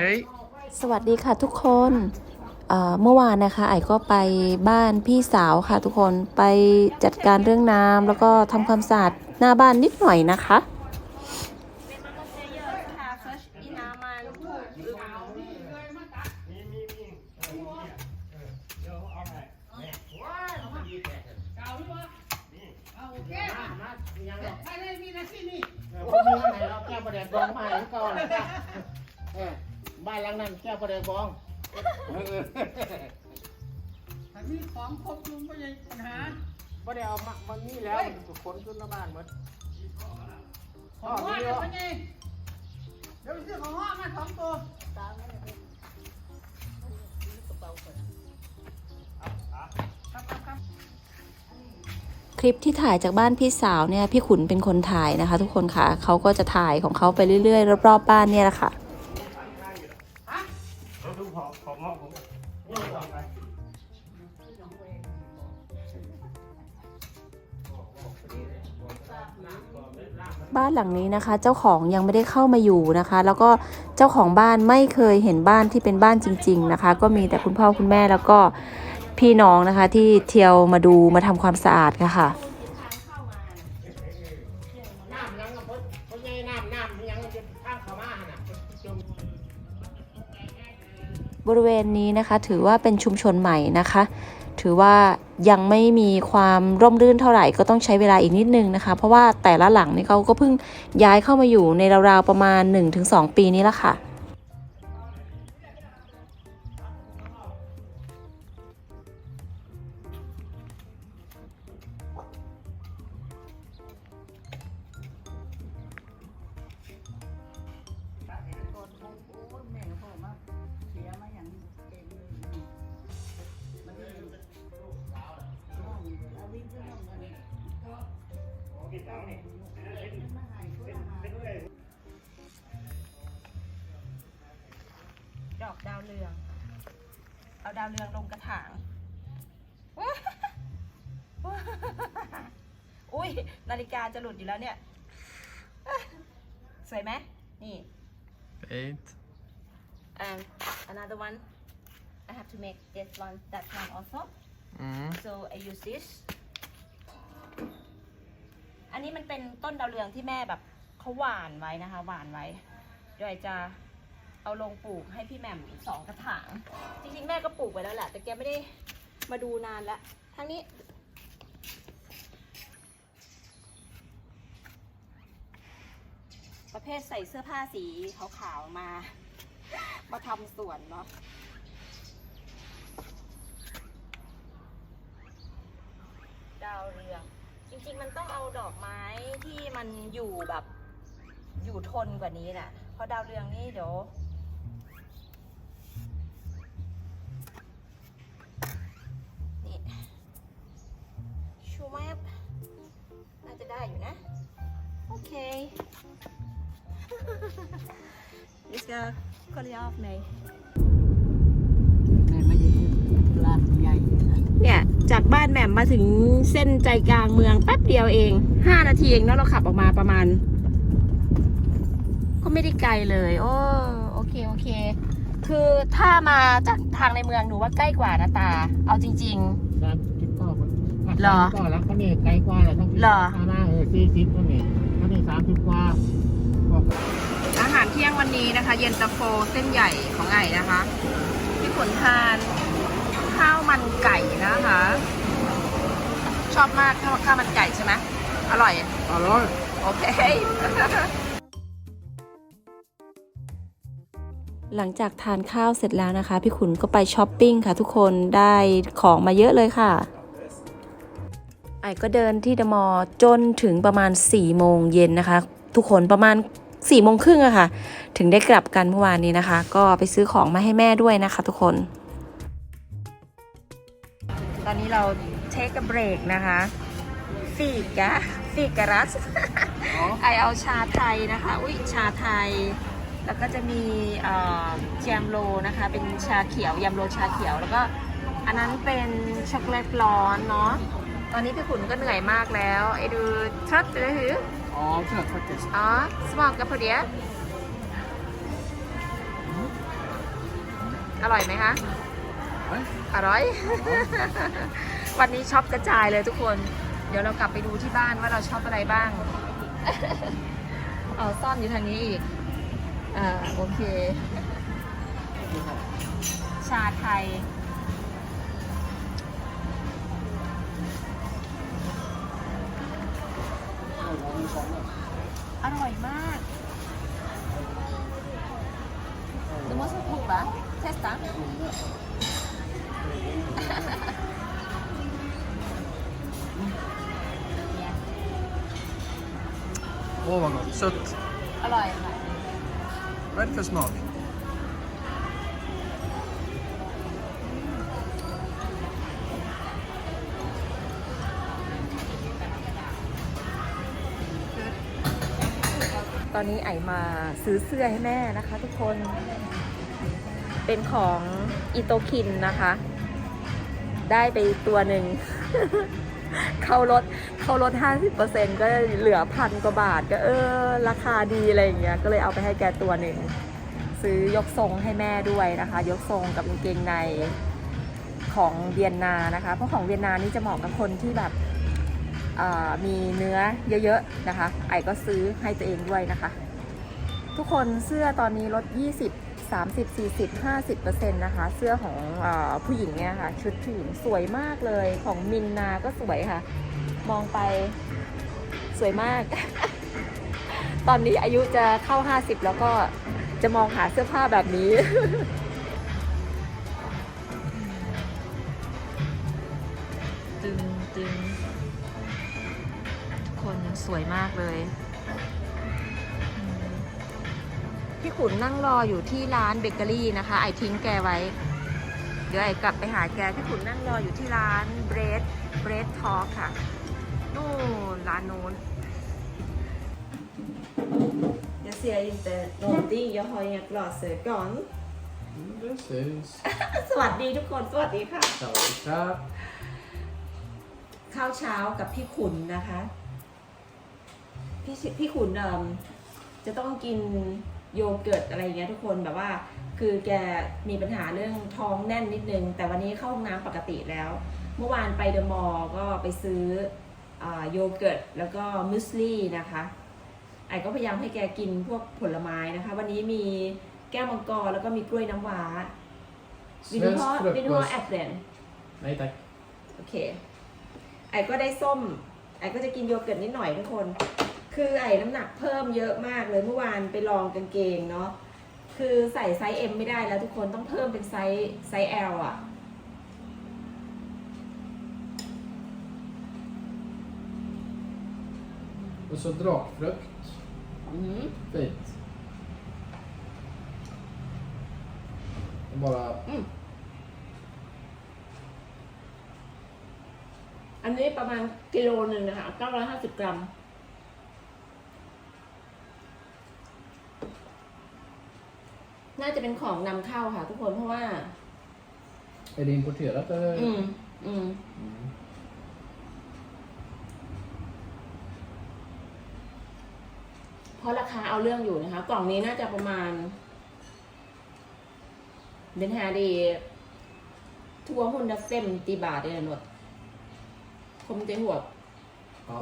ฮ้ย สวัสดีค่ะทุกคนเมื่อวานนะคะไอ้ก็ไปบ้านพี่สาวค่ะทุกคนไปจัดการเรื่องน้ำแล้วก็ทำความสะอาดหน้าบ้านนิดหน่อยนะคะ ถ้ามีของครบลุงก็ยังปัญหาประเดี๋ยวเอามามันนี่แล้วมันขนขึ้นมาบ้านหมดของห้องเนี่ยเป็นไงเดี๋ยวไปซื้อของห้องมาสองตัวคลิปที่ถ่ายจากบ้านพี่สาวเนี่ยพี่ขุนเป็นคนถ่ายนะคะ ทุกคนค่ะเขาก็จะถ่ายของเขาไปเรื่อยๆรอบๆบ้านเนี่ยแหละค่ะ บ้านหลังนี้นะคะ เจ้าของยังไม่ได้เข้ามาอยู่นะคะ แล้วก็เจ้าของบ้านไม่เคยเห็นบ้านที่เป็นบ้านจริง ๆนะคะ ก็มีแต่คุณพ่อคุณแม่แล้วก็พี่น้องนะคะ ที่เที่ยวมาดูมาทำความสะอาดค่ะค่ะน้ำยังเพราะเพราะไงน้ำน้ำยังจะข้างเขามาน่ะบริเวณนี้นะคะถือว่าเป็นชุมชนใหม่นะคะ ถือว่ายังไม่มีความร่มรื่นเท่าไหร่ก็ต้องใช้เวลาอีกนิดนึงนะคะ เพราะว่าแต่ละหลังนี่เขาก็เพิ่งย้ายเข้ามาอยู่ในราวๆประมาณ 1-2 ปีนี้ละค่ะ ดอกดาวเรือง เอาดาวเรืองลงกระถาง อุ้ยนาฬิกาจะหลุดอยู่แล้วเนี่ย สวยไหมนี่ Fint. and another one I have to make this one that one also Mm. so I use this อันนี้มันเป็นต้นดาวเรืองที่แม่แบบเขาหว่านไว้นะคะ หวานไว้เดี๋ยวจะเอาลงปลูกให้พี่แหม่มอีกสองกระถาง จริงๆ แม่ก็ปลูกไว้แล้วแหละ แต่แกไม่ได้มาดูนานแล้วทางนี้ ประเภทใส่เสื้อผ้าสีขาวๆมา มาทำสวนเนาะดาวเรือง ริง ๆ มันต้องเอาดอกไม้ที่มันอยู่แบบอยู่ทนกว่านี้น่ะ เพราะดาวเรืองนี่เดี๋ยวนี่ชูแมบน่าจะได้อยู่นะ โอเคนี่ก็ก็เลียออก เนี่ยจากบ้านแหม่มมาถึงเส้นใจกลางเมืองแป๊บเดียวเอง5นาทีเองแล้วเราขับออกมาประมาณ ก็ไม่ได้ไกลเลย โอ้โอเคโอเค คือถ้ามาจากทางในเมืองหนูว่าใกล้กว่านะตา เอาจริงสามสิบก็เหรอ ก็แล้วก็นี่ไกลกว่าแหละต้องเหรอข้างหน้าเออสี่สิบก็นี่ก็นี่สามสิบกว่าบอกๆ อาหารเที่ยงวันนี้นะคะ เย็นตาโฟเส้นใหญ่ของไก่นะคะพี่ขุนทาน ข้าวมันไก่นะคะ ชอบมากข้าวข้าวมันไก่ใช่ไหมอร่อย อร่อย โอเค หลังจากทานข้าวเสร็จแล้วนะคะ พี่ขุนก็ไปช้อปปิ้งค่ะทุกคนได้ของมาเยอะเลยค่ะไอ้ก็เดินที่เดอะมอลล์จนถึงประมาณ4โมงเย็นนะคะ ทุกคนประมาณ4โมงครึ่งอะค่ะ ถึงได้กลับกันเมื่อวานนี้นะคะ ก็ไปซื้อของมาให้แม่ด้วยนะคะทุกคนตอ นนี้เราเทคเบรกนะคะฟีกะฟีกะรัสไอเอาชาไทยนะคะ อุ้ยชาไทย แล้วก็จะมีเอ่อแยมโลนะคะ เป็นชาเขียวยมโลชาเขียว แล้วก็อันนั้นเป็นช็อกโกแลตร้อนเนาะ ตอนนี้พี่ขุนก็เหนื่อยมากแล้วไอดูทรัพย์เลยหืออ๋อเชื่อเขาจะอ๋อสมองกับพอดีอร่อยไหมคะ Nej. อร่อย วันนี้ช็อปกระจายเลยทุกคน เดี๋ยวเรากลับไปดูที่บ้านว่าเราชอบอะไรบ้าง เอาซ่อนอยู่ทางนี้อีก อ่าโอเค ชาไทย Åh vad gott. Sött. อร่อยค่ะ Vad är det för smak? ตอนนี้ไอมาซื้อเสื้อให้แม่นะคะทุกคน เป็นของอิโตคินนะคะ ได้ไปตัวหนึ่ง เขาลดเขาลด50%ก็เหลือพันกว่าบาทก็เออ ราคาดีอะไรอย่างเงี้ยก็เลยเอาไปให้แกตัวหนึ่งซื้อยกทรงให้แม่ด้วยนะคะ ยกทรงกับกางเกงในของเวียนนานะคะ เพราะของเวียนนานี่จะเหมาะกับคนที่แบบมีเนื้อเยอะๆนะคะ ไอก็ซื้อให้ตัวเองด้วยนะคะ ทุกคนเสื้อตอนนี้ลด 20 30 40 50%นะคะ เสื้อของอผู้หญิงเนี่ยค่ะ ชุดผู้หญิงสวยมากเลยของมินนาก็สวยค่ะ มองไปสวยมาก ตอนนี้อายุจะเข้า 50 แล้วก็จะมองหาเสื้อผ้าแบบนี้ตึงตึงคนสวยมากเลย พี่ขุนนั่งรออยู่ที่ร้านเบเกอรี่นะคะ ไอทิ้งแกไว้ เดี๋ยวไอกลับไปหาแก พี่ขุนนั่งรออยู่ที่ร้านเบรดเบรดทอค่ะ นู่นร้านนู้น Jag ser inte någonting, jag har inga glasögon. Mm, Det syns. สวัสดีทุกคน สวัสดีค่ะ Tja. ข้าวเช้ากับพี่ขุนนะคะ พี่ชิพี่ขุนเอิ่มจะต้องกิน โยเกิร์ตอะไรอย่างเงี้ยทุกคนแบบว่า คือแกมีปัญหาเรื่องท้องแน่นนิดนึง แต่วันนี้เข้าห้องน้ำปกติแล้ว เมื่อวานไปเดอะมอลล์ก็ไปซื้ออาโยเกิร์ตแล้วก็มุสลี่นะคะไอ้ก็พยายามให้แกกินพวกผลไม้นะคะ วันนี้มีแก้วมังกรแล้วก็มีกล้วยน้ำว้าวินฮอ Svensk วินฮอ frukost. แอปเดน Nej tack. โอเค ไอ้ก็ได้ส้ม ไอ้ก็จะกินโยเกิร์ตนิดหน่อยทุกคน คือไอ้น้ำหนักเพิ่มเยอะมากเลยเมื่อวานไปลองกางเกงเนาะคือใส่ไซส์ M ไม่ได้แล้วทุกคนต้องเพิ่มเป็นไซส์ไซส์ L อะ Och så drakfrukt. อืม Fint. Och bara... อันนี้ประมาณกิโลหนึ่งนะคะ950 กรัม น่าจะเป็นของนำเข้าค่ะ ทุกคนเพราะว่า Är det importerat eller? อืม อืม Mm. เพราะราคาเอาเรื่องอยู่นะคะ กล่องนี้น่าจะประมาณ เดนฮาดีทัวหุ่นดัเซมตีบาทเนี่ยหนวดคมเจหัว Ja.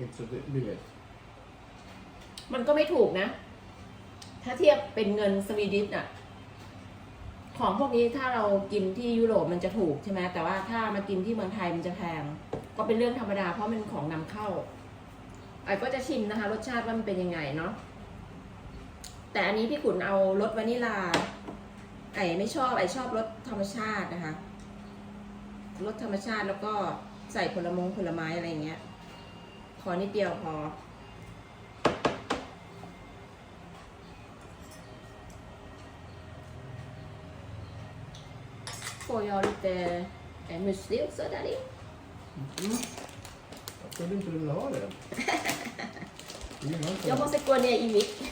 Inte så dy- billigt. มันก็ไม่ถูกนะ ถ้าเทียบเป็นเงินสวีดิชอะของพวกนี้ถ้าเรากินที่ยุโรปมันจะถูกใช่ไหมแต่ว่าถ้ามากินที่เมืองไทยมันจะแพง ก็เป็นเรื่องธรรมดาเพราะมันของนำเข้าไอ้ก็จะชิมนะคะ รสชาติว่ามันเป็นยังไงเนาะแต่อันนี้พี่ขุนเอารสวานิลา ไอ้ไม่ชอบไอ้ชอบรสธรรมชาตินะคะรสธรรมชาติแล้วก็ใส่ผลมงผลไม้อะไรเงี้ย ขอนิดเดียวพอ Får jag lite eh, müsli också där i? Mm. Jag trodde inte du ville ha det. Det gillar inte Jag det. måste gå ner i vikt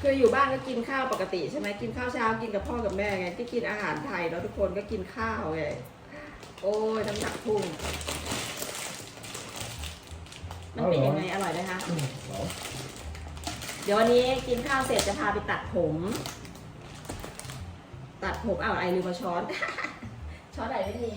คืออยู่บ้านก็กินข้าวปกติใช่ไหมกินข้าวเช้ากินกับพ่อกับแม่ไงที่กินอาหารไทยแล้วทุกคนก็กินข้าวไงโอ้ยน้ำหนักพุ่งมันเป็นยังไงอร่อยไหมคะ Mm. Ja. เดี๋ยววันนี้กินข้าวเสร็จจะพาไปตัดผม ตัดผมอ้าวไอลืมมาช้อน ช้อนไหนไม่มี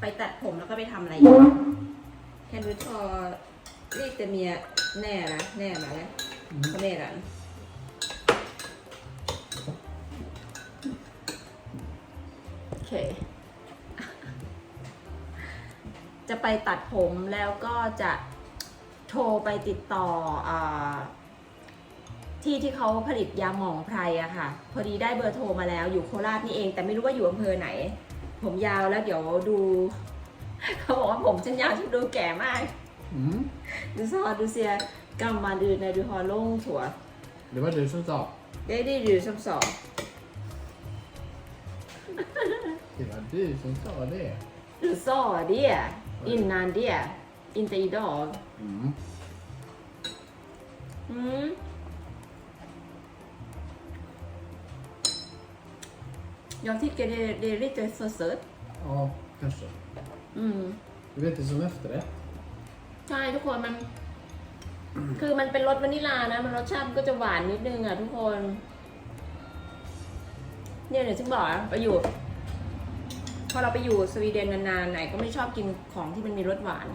ไปตัดผมแล้วก็ไปทำอะไรอีกแคนดูชอเรียกแต่เมียแน่นะแน่มาแล้วเขาแน่กัน จะไปตัดผมแล้วก็จะโทรไปติดต่ออาที่ที่เขาผลิตยาหมองไพรอะค่ะ พอดีได้เบอร์โทรมาแล้วอยู่โคราชนี่เอง แต่ไม่รู้ว่าอยู่อำเภอไหน ผมยาวแล้วเดี๋ยวดู เขาบอกว่าผมฉันยาวฉันดูแก่มาก Mm. Du sa du ser gammal ut när du har långt hår. Det var du som sa. Det är det du som sa. Det var du som sa det. Du sa det innan det. Inte idag. Mm. Mm. Jag tycker det, det är lite för sött. Ja, kanske. Mm. Du vet det som efterrätt. ใช่ทุกคนมัน คือมันเป็นรสวานิลานะ มันรสชาติมันก็จะหวานนิดนึงอะทุกคน เนี่ยเดี๋ยวฉันบอกอะไปอยู่พ อเราไปอยู่สวีเดนนานๆไหนก็ไม่ชอบกินของที่มันมีรสหวาน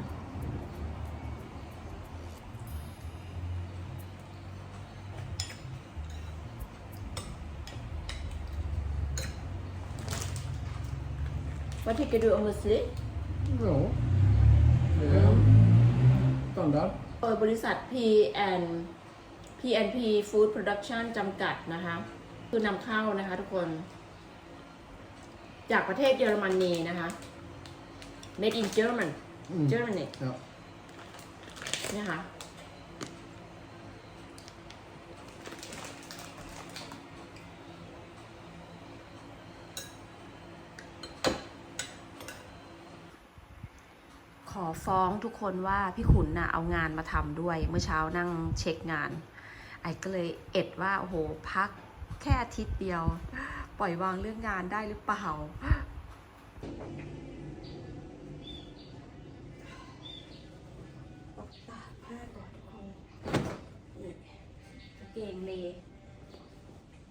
Vad tycker du om musik? Ja. Det är standard. โดยบริษัท P&N P&P Food Production จำกัดนะคะ คือนำเข้านะคะทุกคน จากประเทศเยอรมนีนะคะ made in German Mm. Germany Ja. นะคะขอฟ้องทุกคนว่าพี่ขุนน่ะเอางานมาทำด้วย เมื่อเช้านั่งเช็คงาน ไอ้ก็เลยเอ็ดว่า โอ้โห พักแค่อาทิตย์เดียว ปล่อยวางเรื่องงานได้หรือเปล่าตกตาผ้าก่อนเกงเล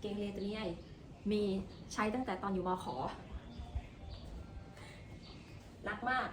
เกงเลตัวนี้ไอมีใช้ตั้งแต่ตอนอยู่มขอ รักมาก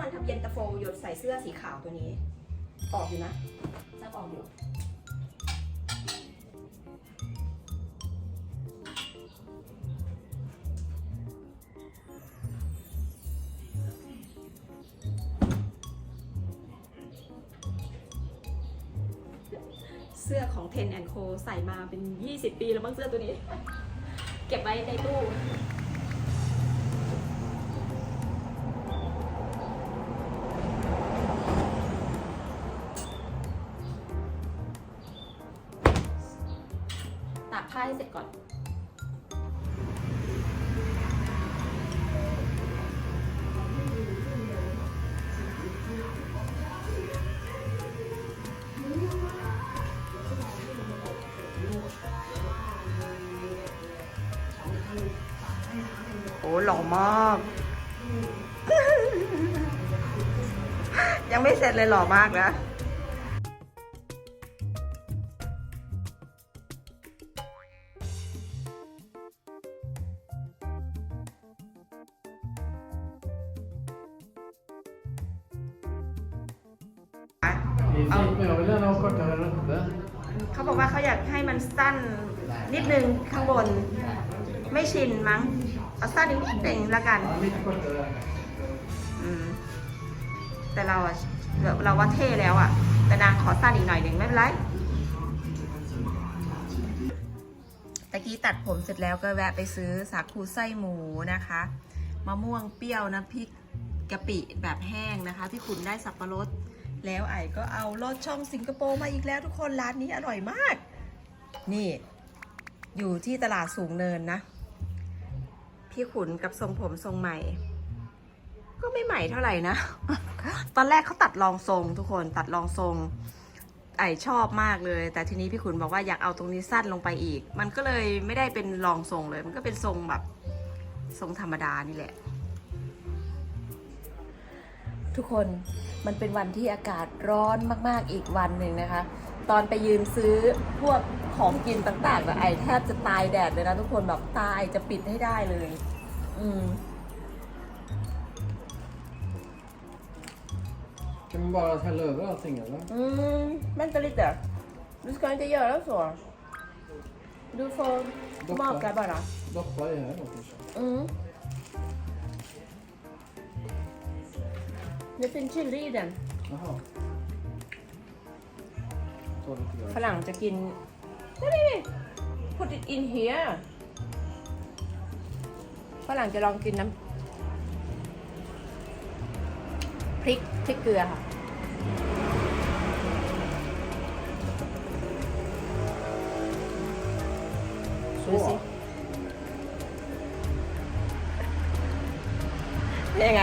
วานทำเย็นตาโฟหยดใส่เสื้อสีขาวตัวนี้ ออกอยู่นะซักออกอยู่เสื้อของ Ten and Co ใส่มาเป็น 20 ปีแล้วบ้างเสื้อตัวนี้ เก็บไว้ในตู้ต หล่อมาก ยังไม่เสร็จเลยหล่อมากนะ Det är fint men jag vill gärna ha kortare rötter. เขาบอกว่าเขาอยากให้มันสั้นนิดนึงข้างบน ไม่ชินมั้ง เอาสั้นอีกนิดหนึ่งละกันอืมแต่เราอะเราเราว่าเท่แล้วอะแต่นางขอสั้นอีกหน่อยหนึ่งไม่เป็นไรตะกี้ตัดผมเสร็จแล้วก็แวะไปซื้อสาคูไส้หมูนะคะมะม่วงเปรี้ยวน้ำพริกกะปิแบบแห้งนะคะ ที่คุณได้สับปะรด แล้วไอ้ก็เอาลอดช่องสิงคโปร์มาอีกแล้วทุกคนร้านนี้อร่อยมาก นี่ อยู่ที่ตลาดสูงเนินนะ พี่ขุนกับทรงผมทรงใหม่ ก็ไม่ใหม่เท่าไหร่นะ ตอนแรกเขาตัดรองทรงทุกคนตัดรองทรง ไอชอบมากเลย แต่ทีนี้พี่ขุนบอกว่าอยากเอาตรงนี้สั้นลงไปอีก มันก็เลยไม่ได้เป็นรองทรงเลย มันก็เป็นทรงแบบทรงธรรมดานี่แหละ ทุกคนมันเป็นวันที่อากาศร้อนมากๆอีกวันหนึ่งนะคะ ตอนไปยืนซื้อพวกของกินต่างๆแบบไอแทบจะตายแดดเลยนะทุกคนแบบตายจะปิดให้ได้เลย อืม Kan man bara hälla över allting eller? Mm, vänta lite. Du ska inte göra så. Du får Doppa. smaka bara. Doppa i här då kanske. Mm. Det finns chili i den. Jaha. Ta lite ฝ grann. รั่งจะกินนี่นี่นี่ put it in here ฝรั่งจะลองกินน้ำพริกพริกเกลือค่ะดูสิ Så. เป็นยังไง